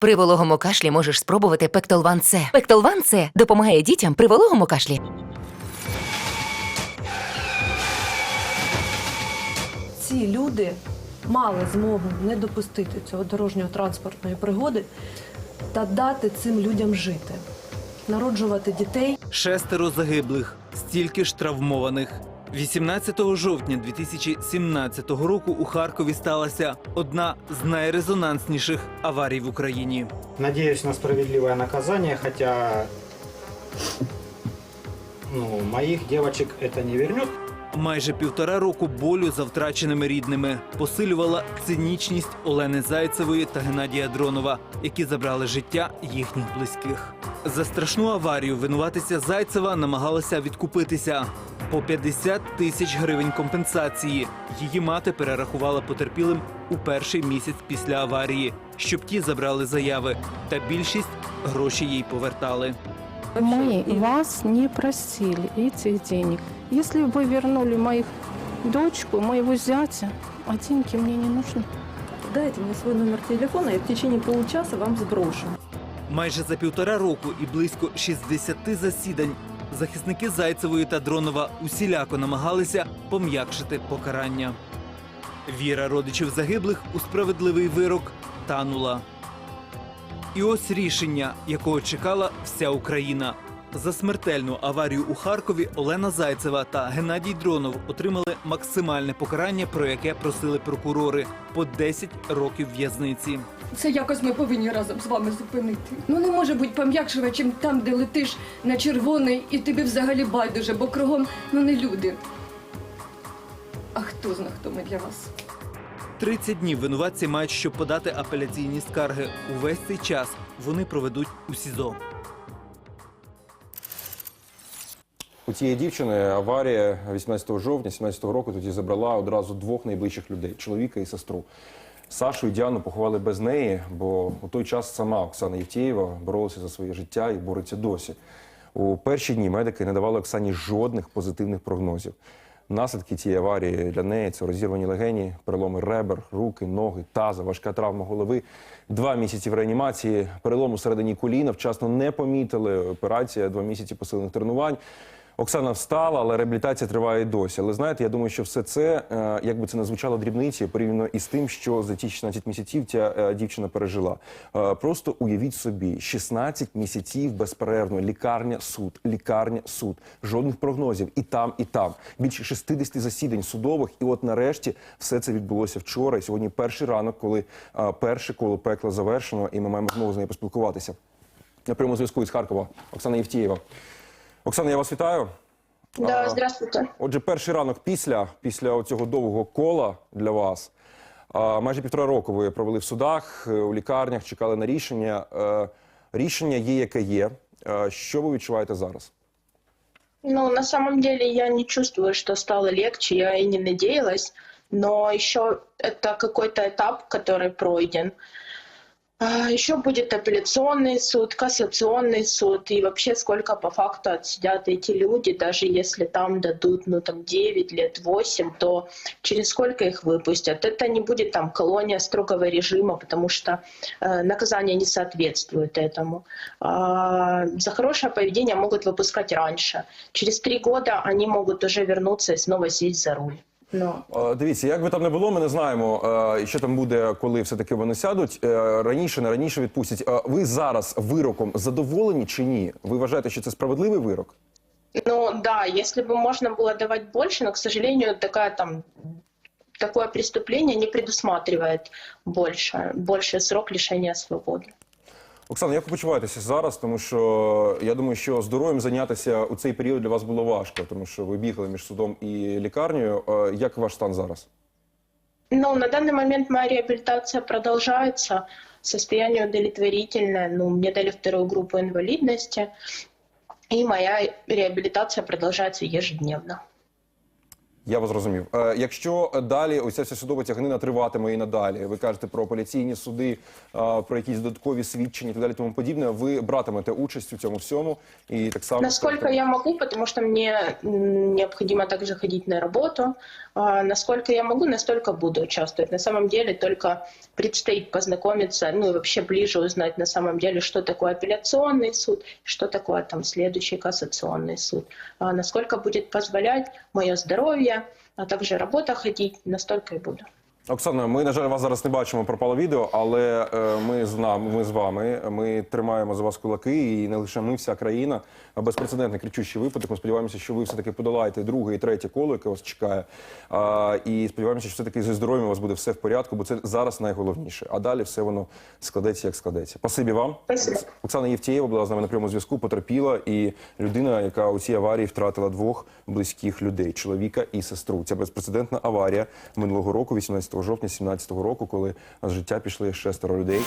При вологому кашлі можеш спробувати Пектолван С. Пектолван С допомагає дітям при вологому кашлі. ці люди мали змогу не допустити цього дорожнього транспортної пригоди та дати цим людям жити, народжувати дітей. Шестеро загиблих, стільки ж травмованих. 18 жовтня 2017 року у Харкові сталася одна з найрезонансніших аварій в Україні. Надеюсь на справедливое наказание, хотя ну, моих девочек это не вернет. Майже півтора року болю за втраченими рідними посилювала цинічність Олени Зайцевої та Геннадія Дронова, які забрали життя їхніх близьких. За страшну аварію винуватиця Зайцева намагалася відкупитися по 50 тисяч гривень компенсації. Її мати перерахувала потерпілим у перший місяць після аварії, щоб ті забрали заяви, та більшість гроші їй повертали. Мы вас не просили этих денег. Если бы вы вернули моих дочку, моего зятя, а деньги мне не нужны. Дайте мені свій номер телефона, я в течение получаса вам зброшу. Майже за півтора року і близько 60 засідань захисники Зайцевої та Дронова усіляко намагалися пом'якшити покарання. Віра родичів загиблих у справедливий вирок танула. І ось рішення, якого чекала вся Україна. За смертельну аварію у Харкові Олена Зайцева та Геннадій Дронов отримали максимальне покарання, про яке просили прокурори по 10 років в'язниці. Це якось ми повинні разом з вами зупинити. Ну не може бути пом'якшива, чим там, де летиш на червоний, і тобі взагалі байдуже, бо кругом ну не люди. А хто зна, хто ми для вас? 30 днів винуватці мають щоб подати апеляційні скарги. Увесь цей час вони проведуть у СІЗО. У цієї дівчини аварія 18 жовтня 17 року тоді забрала одразу двох найближчих людей чоловіка і сестру. Сашу і Діану поховали без неї, бо у той час сама Оксана Євтєєва боролася за своє життя і бореться досі. У перші дні медики не давали Оксані жодних позитивних прогнозів. Наслідки цієї аварії для неї це розірвані легені, переломи ребер, руки, ноги, таза, важка травма голови. Два місяці в реанімації, перелом у середині коліна, вчасно не помітили. Операція, два місяці посилених тренувань. Оксана встала, але реабілітація триває досі. Але знаєте, я думаю, що все це, е, як би це не звучало дрібниці, порівняно із тим, що за ті 16 місяців ця е, дівчина пережила. Е, Просто уявіть собі, 16 місяців безперервно. Лікарня, суд, лікарня, суд. Жодних прогнозів і там, і там. Більше 60 засідань судових. І от нарешті все це відбулося вчора. І сьогодні перший ранок, коли перше коло пекла завершено, і ми маємо змогу з нею поспілкуватися. На прямому зв'язку із Харкова Оксана Євтієва. Оксана, я вас вітаю. Да, А, здравствуйте. Отже, перший ранок після, після цього довгого кола для вас. А, майже півтора року ви провели в судах, е, у лікарнях, чекали на рішення. Е, Рішення є, яке є. Е, Що ви відчуваєте зараз? Ну, на самом деле я не чувствую, что стало легче, я и не надеялась, но еще это какой-то этап, который пройден. А, Еще будет апелляционный суд, кассационный суд, и вообще сколько по факту отсидят эти люди, даже если там дадут, ну, там, 9 лет, 8, то через сколько их выпустят? Это не будет там колония строгого режима, потому что э, наказание не соответствует этому. А, за хорошее поведение могут выпускать раньше. Через три года они могут уже вернуться и снова сесть за руль. Ну, Е, Дивіться, як би там не було, ми не знаємо, е, що там буде, коли все-таки вони сядуть. Е, Раніше, не раніше відпустять. Е, Ви зараз вироком задоволені чи ні? Ви вважаєте, що це справедливий вирок? Ну да, если бы можно было давать больше, но, к сожалению, такая там такое преступление не предусматривает больше, больше срок лишения свободы. Оксана, як ви почуваєтеся зараз? Тому що я думаю, що здоров'ям зайнятися у цей період для вас було важко, тому що ви бігали між судом і лікарнею. Як ваш стан зараз? Ну, на данный момент моя реабилитация продолжается, состояние удовлетворительное, ну, мне дали вторую группу инвалидности, и моя реабилитация продолжается ежедневно. Я вас зрозумів. Е, Якщо далі ось ця вся судова тягнина триватиме і надалі, ви кажете про апеляційні суди, е, про якісь додаткові свідчення і так далі, тому подібне. Ви братимете участь у цьому всьому і так само Насколько я могу, потому что мне м, необходимо также ходить на работу, А, Насколько я могу, настолько буду участвовать. На самом деле только предстоит познакомиться, ну и вообще ближе узнать на самом деле, что такое апелляционный суд, что такое там следующий кассационный суд. А Насколько будет позволять мое здоровье, а также работа ходить, настолько и буду. Оксана, ми на жаль вас зараз не бачимо, пропало відео, але е, ми з нами, ми з вами. Ми тримаємо за вас кулаки, і не лише ми, вся країна. Безпрецедентний кричущий випадок. Ми сподіваємося, що ви все таки подолаєте друге і третє коло, яке вас чекає. А, і сподіваємося, що все таки зі здоров'ям у вас буде все в порядку, бо це зараз найголовніше. А далі все воно складеться, як складеться. Спасибі вам. Спасибо. Оксана Євтєєва була з нами на прямому зв'язку, потерпіла, і людина, яка у цій аварії втратила двох близьких людей чоловіка і сестру. Це безпрецедентна аварія минулого року, 18 жовтня 17 року, коли з життя пішли шестеро людей.